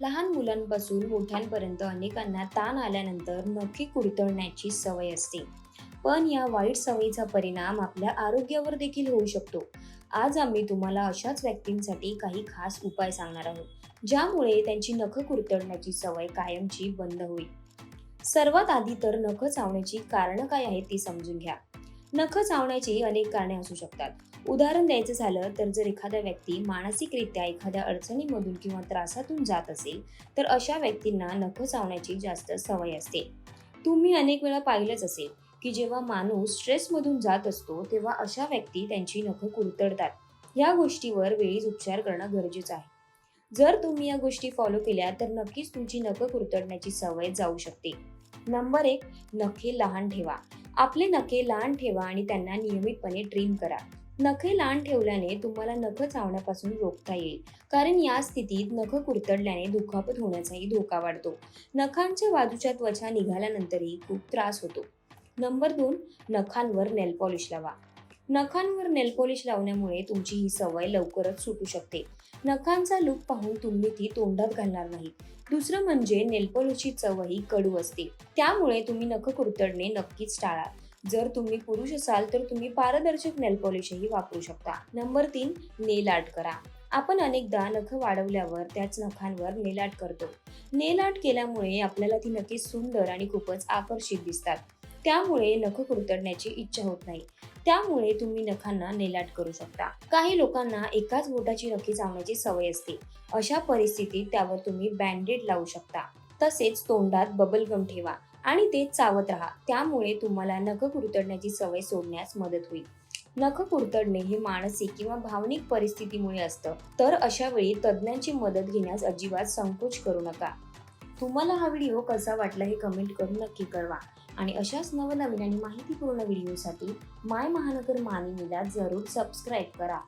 लहान मुलांपासून मोठ्यांपर्यंत अनेकांना ताण आल्यानंतर नखी कुरतळण्याची सवय असते. पण या वाईट सवयीचा परिणाम आपल्या आरोग्यावर देखील होऊ शकतो. आज आम्ही तुम्हाला अशाच व्यक्तींसाठी काही खास उपाय सांगणार आहोत ज्यामुळे त्यांची नख कुरतडण्याची सवय कायमची बंद होईल. सर्वात आधी तर नख चावण्याची कारणं काय आहेत ती समजून घ्या. नख चावण्याची अनेक कारणे असू शकतात. उदाहरण द्यायचं झालं तर जर एखादा व्यक्ती मानसिकरित्या एखाद्या अडचणीमधून किंवा त्रासातून जात असेल तर अशा व्यक्तींना नख चावण्याची जास्त सवय असते. तुम्ही अनेक वेळा पाहिलंच असेल की जेव्हा माणूस स्ट्रेसमधून जात असतो तेव्हा अशा व्यक्ती त्यांची नख कुरतडतात. या गोष्टीवर वेळीच उपचार करणं गरजेचं आहे. जर तुम्ही या गोष्टी फॉलो केल्या तर नक्कीच तुमची नख कुरतडण्याची सवय जाऊ शकते. नंबर एक नखे लहान ठेवा. आपले नखे लहान ठेवा आणि त्यांना नियमितपणे ट्रिम करा. नखे लहान ठेवल्याने तुम्हाला नख चावण्यापासून रोखता येईल. कारण या स्थितीत नख कुरतडल्याने दुखापत होण्याचाही धोका वाढतो. नखांच्या बाजूच्या त्वचा निघाल्यानंतरही खूप त्रास होतो. नंबर दोन नखांवर नेल पॉलिश लावा. नखांवर नेलपॉलिश लावण्यामुळे तुमची ही सवय लवकरच सुटू शकते. नखांचा लुक पाहून तुम्ही ती तोंडात घालणार नाही. दुसरं म्हणजे नेलपॉलिशची चवही कडू असते. त्यामुळे तुम्ही नख कुरतडणे नक्कीच टाळा. जर तुम्ही पुरुष असाल तर तुम्ही पारदर्शक नेलपॉलिशही वापरू शकता. नंबर तीन नेल आर्ट करा. आपण अनेकदा नख वाढवल्यावर त्याच नखांवर नेल आर्ट करतो. नेल आर्ट केल्यामुळे आपल्याला ती नक्कीच सुंदर आणि खूपच आकर्षित दिसतात. त्यामुळे नख कुरतडण्याची इच्छा होत नाही. त्यामुळे तुम्ही नखांना नेलाट करू शकता. काही लोकांना एकाच बोटाची नखी चावण्याची सवय असते. अशा परिस्थितीत त्यावर तुम्ही बँडेड लावू शकता. तसेच तोंडात बबल गम ठेवा आणि ते चावत राहा. त्यामुळे तुम्हाला नख कुरतडण्याची सवय सोडण्यास मदत होईल. नख कुरतडणे हे मानसिक किंवा भावनिक परिस्थितीमुळे असतं. तर अशा वेळी तज्ज्ञांची मदत घेण्यास अजिबात संकोच करू नका. तुम्हाला हा व्हिडिओ कसा वाटला हे कमेंट करून नक्की कळवा. आणि अशाच नवनवीन आणि माहितीपूर्ण व्हिडिओसाठी माय महानगर मानिनीला जरूर सबस्क्राईब करा.